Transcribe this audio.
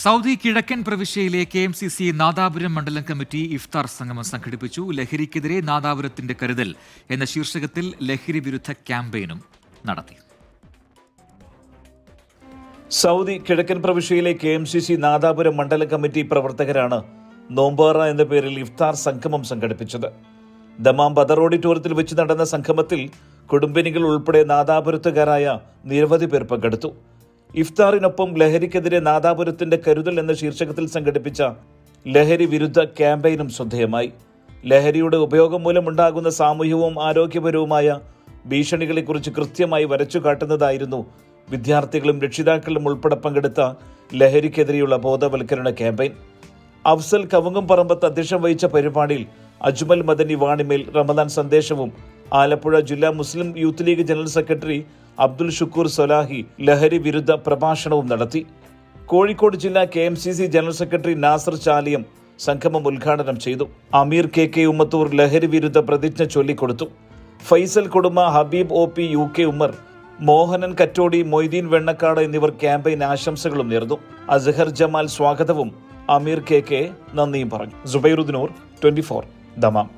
Saudi കിഴക്കൻ പ്രവിശ്യയിലെ K M C C Nadapuram മണ്ഡലം കമ്മിറ്റി ഇഫ്താർ സംഗമം സംഘടിപ്പിച്ചു. ലഹരിക്കെതിരെ നാദാപുരത്തിന്റെ കരുതൽ എന്ന ശീർഷകത്തിൽ ലഹരി വിരുദ്ധ ക്യാമ്പയിനും നടത്തി. സൗദി കിഴക്കൻ പ്രവിശ്യയിലെ K M C C Nadapuram മണ്ഡലം കമ്മിറ്റി പ്രവർത്തകരാണ് നോമ്പാറ എന്ന പേരിൽ ഇഫ്താർ സംഗമം സംഘടിപ്പിച്ചത്. ദമാം ബദർ ഓഡിറ്റോറിയത്തിൽ വെച്ച് നടന്ന സംഗമത്തിൽ കുടുംബിനികൾ ഉൾപ്പെടെ നാദാപുരത്തുകാരായ നിരവധി പേർ പങ്കെടുത്തു. ഇഫ്താറിനൊപ്പം ലഹരിക്കെതിരെ നാദാപുരത്തിന്റെ കരുതൽ എന്ന ശീർഷകത്തിൽ സംഘടിപ്പിച്ച ലഹരി വിരുദ്ധ ക്യാമ്പയിനും ശ്രദ്ധേയമായി. ലഹരിയുടെ ഉപയോഗം മൂലമുണ്ടാകുന്ന സാമൂഹ്യവും ആരോഗ്യപരവുമായ ഭീഷണികളെക്കുറിച്ച് കൃത്യമായി വരച്ചു കാട്ടുന്നതായിരുന്നു വിദ്യാർത്ഥികളും രക്ഷിതാക്കളും ഉൾപ്പെടെ പങ്കെടുത്ത ലഹരിക്കെതിരെയുള്ള ബോധവൽക്കരണ ക്യാമ്പയിൻ. അഫ്സൽ കവുങ്ങും പറമ്പത്ത് അധ്യക്ഷം വഹിച്ച പരിപാടിയിൽ അജ്മൽ മദനി വാണിമേൽ റമദാൻ സന്ദേശവും ആലപ്പുഴ ജില്ലാ Muslim Youth League general secretary Abdul Shukoor Solahi ലഹരി വിരുദ്ധ പ്രഭാഷണവും നടത്തി. കോഴിക്കോട് ജില്ലാ K M C C general secretary Nasar Chaliyam സംഗമം ഉദ്ഘാടനം ചെയ്തു. അമീർ കെ കെ ഉമ്മത്തൂർ ലഹരി വിരുദ്ധ പ്രതിജ്ഞ ചൊല്ലിക്കൊടുത്തു. ഫൈസൽ കുടുംബ Habeeb O P U K Ummer Mohanan Kattodi Moideen Vennakkad എന്നിവർ ക്യാമ്പയിൻ ആശംസകളും നേർന്നു. അസഹർ ജമാൽ സ്വാഗതവും അമീർ കെ കെ നന്ദിയും പറഞ്ഞു. ജുബൈറുദ്ദീനൂർ ട്വന്റി ഫോർ ദമാം.